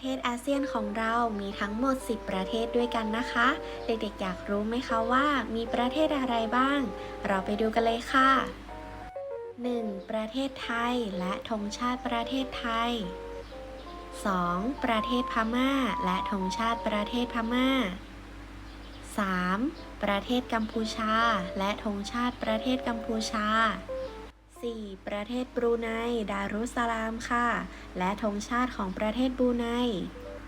เซียนของเรามีทั้งหมด 10 ประเทศด้วยกันนะคะ เด็กๆ อยากรู้ไหมคะว่ามีประเทศอะไรบ้าง เราไปดูกันเลยค่ะ 1. ประเทศไทยและธงชาติประเทศไทย 2. ประเทศพม่า และธงชาติประเทศพม่า 3. ประเทศกัมพูชา และธงชาติประเทศกัมพูชา 4. ประเทศบรูไน ดารุสสลามค่ะ และธงชาติของประเทศบรูไน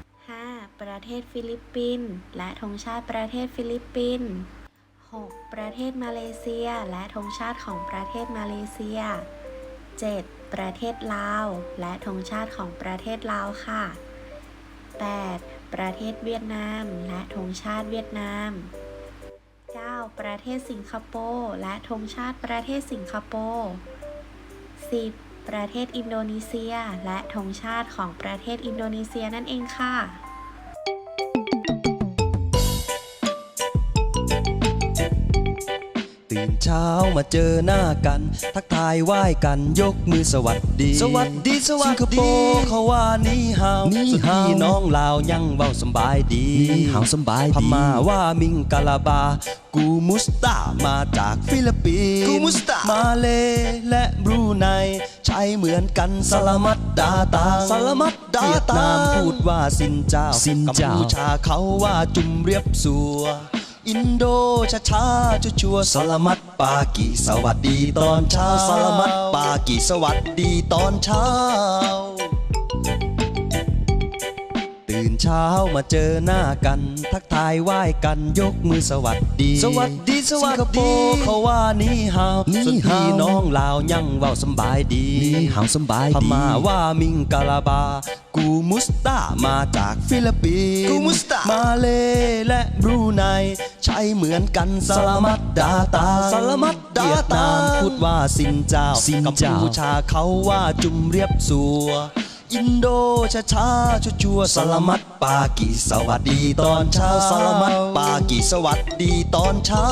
5. ประเทศฟิลิปปินส์และธงชาติประเทศฟิลิปปินส์ 6. ประเทศมาเลเซีย และธงชาติของประเทศมาเลเซีย 7. ประเทศลาว และธงชาติของประเทศลาวค่ะ 8. ประเทศเวียดนาม และธงชาติเวียดนาม 9. ประเทศสิงคโปร์ และธงชาติประเทศสิงคโปร์ 10. ประเทศอินโดนีเซีย และธงชาติของประเทศอินโดนีเซียนั่นเองค่ะ ตื่นเช้ามาเจอหน้ากัน ทักทายไหว้กันยกมือสวัสดี สวัสดีสวัสดีสิงคโปร์เขาว่านี่ฮาวนี่ส่วนฮาว พี่น้องลาวยังเว้าสำบายดีนี่หาวสำบายดีพม่าว่ามิงกาลาบา กูมุสตามาจากฟิลิปปินส์กูมุสตามาเลและบรูไนใช้เหมือนกันสลามัดดาตาสลามัดดาเวียดตานามพูดว่าสินเจ้าสินเจ้า กัมพูชาเขาว่าจุมเรียบสัว อินโดช้าช้าชัวชัวๆสลามัดปากีสวัสดีตอนเช้าสลามัดปากีสวัสดีตอนเช้า ตื่นเช้ามาเจอหน้ากัน ทักทายไหว้กันยกมือสวัสดี สวัสดีสวัสดีสิงคโปร์เขาว่านี่ฮาวนี่ส่วนพี่ฮาวน้องลาวยังเว้าสำบายดีนี่หาวสำบายพดีม่าว่ามิงกาลาบากูมุสตามาจากฟิลิปปินส์กูมุสตามาเลและบรูไน ยเหมือนกันสลามัดดาตาสลามัดดาตาพูดว่าสินเจ้าสินเจ้ากัมพูชาเขาว่าจุ่มเรียบสัวอินโดชาชาชัวชัวสลามัดปากีสวัสดีตอนเช้าสลามัดปากีสวัสดีตอนเช้า